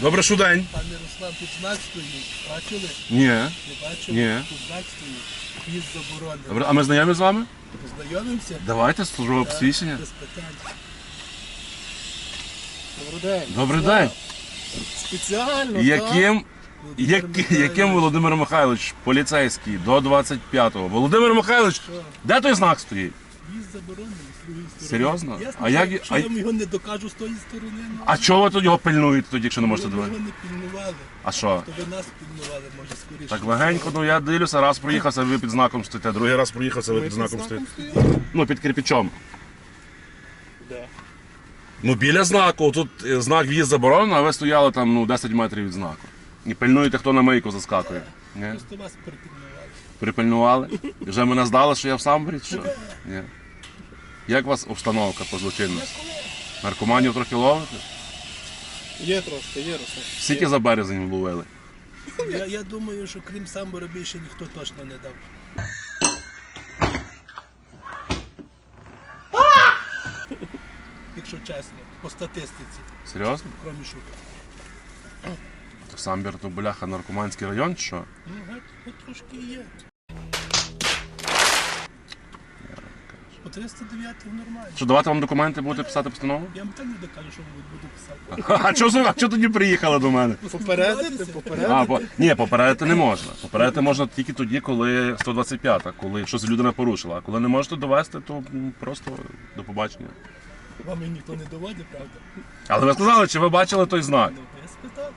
Добре, що день? Пане Руслан, тут знак стоїть. Бачили? Ні. Не бачили? Ні. Тут знак стоїть. В'їзд заборонений. Добре, а ми знайомі з вами? Познайомимося? Давайте службове Так, посвідчення. Без питань. Добрий день. Добрий день. Спеціально, Яким, так? Володимир Михайлович. яким Володимир Михайлович, поліцейський, до 25-го? Володимир Михайлович, де той знак стоїть? В'їзд заборонений з другої сторони. Серйозно? Ясно, А що як- а- я вам його не докажу з тої сторони, ну, А чого ви тут його пильнуєте тоді, якщо не можете ви його не пільнували. А що? То ви нас пільнували, може, скоріше. Так легенько, ну я дивлюся, раз проїхався, ви під знаком стоїте, другий раз проїхався, ви під знаком стоїте. Ну, під кирпичом. Де? Ну, біля знаку, тут е, знак в'їзд заборонено, а ви стояли там ну, 10 метрів від знаку. І пильнуєте, хто на мийку заскакує. Ні? Просто вас припільнували. Припильнували? Вже мене здали, що я в самборі, що? Ні. Як у вас обстановка по злочинності? Наркоманів трохи ловите? Є трошки, є Руслан. Скільки за березень вловили? Я, я думаю, що крім самбора більше ніхто точно не дав. Якщо чесно, по статистиці, Серйозно? крім шуток. То Самбір то бляха наркоманський район, чи що? Ну, геть, геть трошки є. 309 нормально. Що давати вам документи, будете писати постанову? Я вам так не докажу, що буду писати. А чого за- а чого тоді приїхали до мене? Попередити, А, по... Ні, попередити не можна. Попередити можна тільки тоді, коли 125-та, коли щось людина порушила. А коли не можете довести, то просто до побачення. Вам і ніхто не доводить, правда? Але ви сказали, чи ви бачили той знак? Ну, я спитав.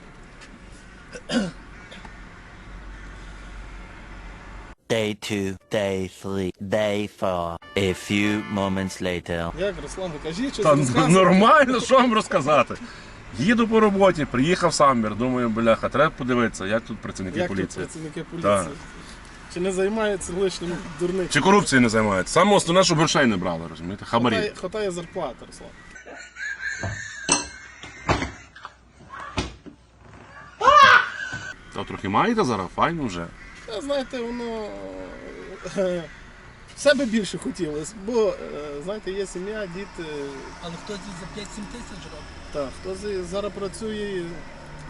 Day two, day three, day four. A few moments later. Як, Руслан, кажіть, що Та нормально, що вам розказати? Їду по роботі, приїхав самбір, думаю, бляха, треба подивитися, як тут працівники Як тут поліції. працівники Так. поліції? Чи не займаються лишнім дурним? Чи корупцією не займаються? Саме основне, щоб грошей не брали, розумієте? Хабарі. Хватає, хватає зарплати, Руслан. Трохи маєте зараз, файно вже. Та, знаєте, воно е, себе більше хотілося, бо е, знаєте, є сім'я, діти. Але хтось за 5-7 тисяч робить. Та, хто зараз працює,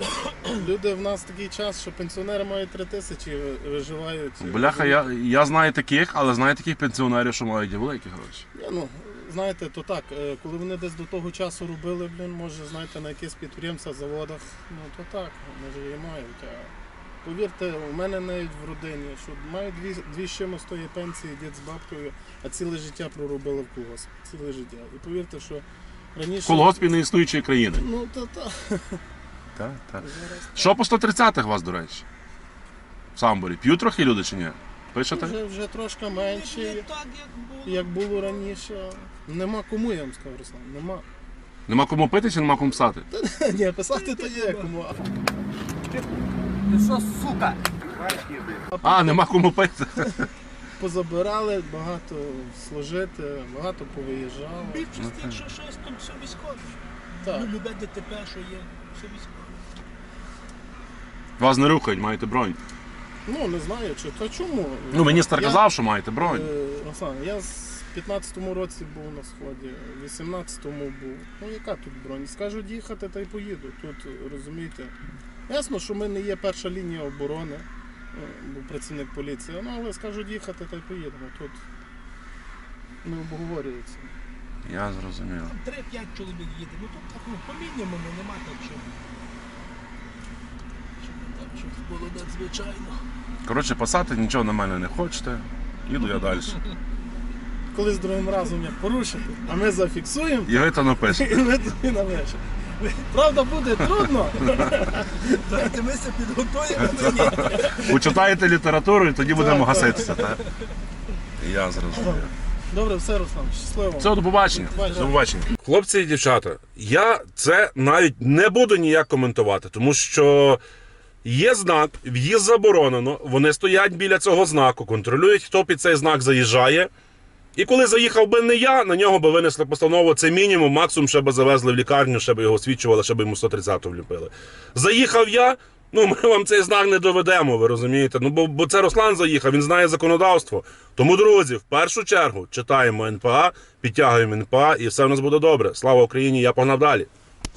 люди в нас такий час, що пенсіонери мають 3 тисячі і виживають. Бляха, я, я знаю таких, але знаю таких пенсіонерів, що мають і великі гроші. Ні, ну, знаєте, то так, е, коли вони десь до того часу робили, блін, може, знаєте, на якихось підприємствах, заводах, ну то так, може і мають. А повірте, у мене навіть в родині, що мають дві, дві з чимось тої пенсії, дід з бабкою, а ціле життя проробили в колгосп. Ціле життя. І повірте, що раніше. Колгоспі неіснуючої країни. Ну, то так. Так. Що по 130-х вас, до речі? В самборі. П'ють трохи люди чи ні? Пишете? вже, вже трошки Не менше, так, як було. як було раніше. Нема кому, я вам скажу, Руслан, нема. Нема кому пити чи нема кому писати? Ні, писати то є кому. А А, нема кому пити. позабирали, багато служити, багато повиїжджало. Більшість, якщо щось, там все військове. Так. Ну, любе ДТП, що є, все військове. Вас не рухають, маєте бронь. Ну, не знаю, чи то чому. Ну, міністр Я- казав, що маєте бронь. Е, Руслан, я з 15-му році був на сході, в 18-му був. Ну яка тут бронь? Скажуть їхати, та й поїду. Тут розумієте. Ясно, що ми не є перша лінія оборони, е, бо працівник поліції, ну але скажуть їхати, та й поїдемо. Тут не обговорюється. Я зрозумів. Там 3-5 чоловік їде. Ну тут так, ну, по мінімуму нема так, щоб. Щоб не так, щоб було надзвичайно. Коротше, писати нічого на мене не хочете. Їду я далі. Колись другим разом як порушити, а ми зафіксуємо І ви то напишете. і ми тобі напишемо. Правда, буде трудно. Давайте ми се підготуємо. Почитаєте літературу і тоді будемо гаситися, так? Я зрозумів. Добре, все, Руслан, щасливо. Все, до побачення. До побачення. Хлопці і дівчата, я це навіть не буду ніяк коментувати, тому що є знак, в'їзд заборонено. Вони стоять біля цього знаку, контролюють, хто під цей знак заїжджає. І коли заїхав би не я, на нього би винесли постанову. Це мінімум, максимум ще би завезли в лікарню, ще би його освічували, ще би йому 130 вліпили. Заїхав я. Ну, ми вам цей знак не доведемо, ви розумієте? Ну, бо, бо це Руслан заїхав, він знає законодавство. Тому, друзі, в першу чергу читаємо НПА, підтягуємо НПА, і все в нас буде добре. Слава Україні! Я погнав далі.